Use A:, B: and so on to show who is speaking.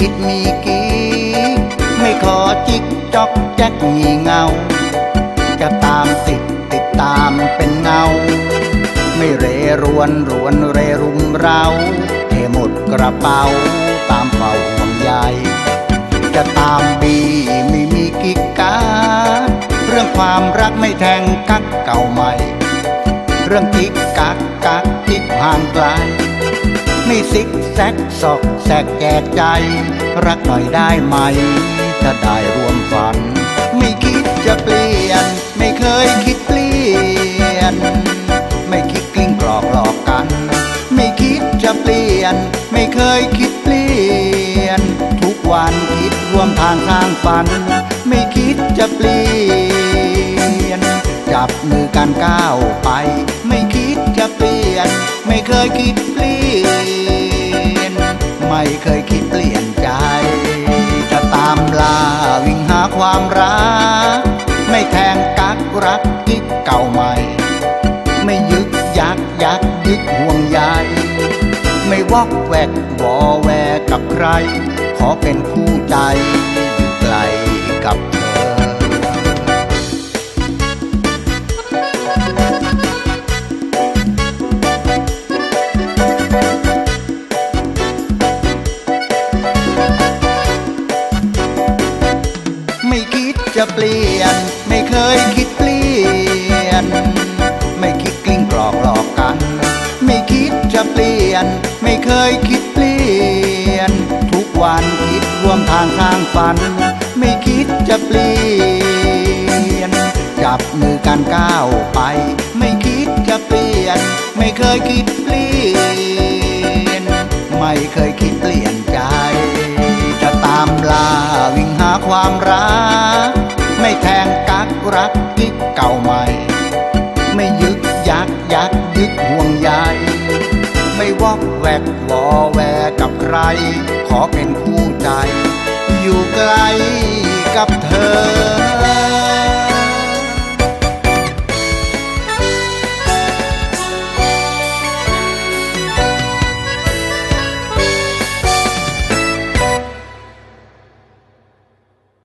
A: ไม่คิดมีกีไม่ขอจิกจอกแจ๊กงีเงา จะตามติดติดตามเป็นเงา ไม่เรรวนรวนเรรุมเราเทหมดกระเป๋าตามเฝ้าห่วงใยจะตามบีไม่มีกิกกาเรื่องความรักไม่แทงกักเก่าใหม่ เรื่องจิกกักกักจิกห่างไกล ไม่ซิกแซกซอกแซกแจกใจ รักหน่อยได้ไหม จะได้รวมฝัน ไม่คิดจะเปลี่ยน ไม่เคยคิดเปลี่ยน ไม่คิดกลิ้งกรอกหลอกกัน ไม่คิดจะเปลี่ยน ไม่เคยคิดเปลี่ยน ทุกวันคิดรวมทางสร้างฝัน ไม่คิดจะเปลี่ยน จับมือกันก้าวไป จะเปลี่ยน ไม่เคยคิดเปลี่ยน ไม่เคยคิดเปลี่ยนใจ จะตามลาวิ่งหาความรัก ไม่แทงกักรักกิ๊กเก่าใหม่ ไม่ยึกยักยักยึกห่วงใยไม่วอกแวกวอแวกับใคร ขอเป็นคู่ใจอยู่ไกลกับ จะเปลี่ยน ไม่เคยคิดเปลี่ยน ไม่คิดกลิ้งกรอกหลอกกัน ไม่คิดจะเปลี่ยน ไม่เคยคิดเปลี่ยน ทุกวันคิดรวมทางสร้างฝัน ไม่คิดจะเปลี่ยน จับมือกันก้าวไป ไม่คิดจะเปลี่ยน ไม่เคยคิดเปลี่ยน ไม่เคยคิดเปลี่ยนใจ จะตามลาวิ่งหาความรัก รักกิ๊กเก่าใหม่ ไม่ยึกยักยักยึกห่วงใยไม่วอกแวกวอแวกับใคร ขอเป็นคู่ใจ อยู่ไกล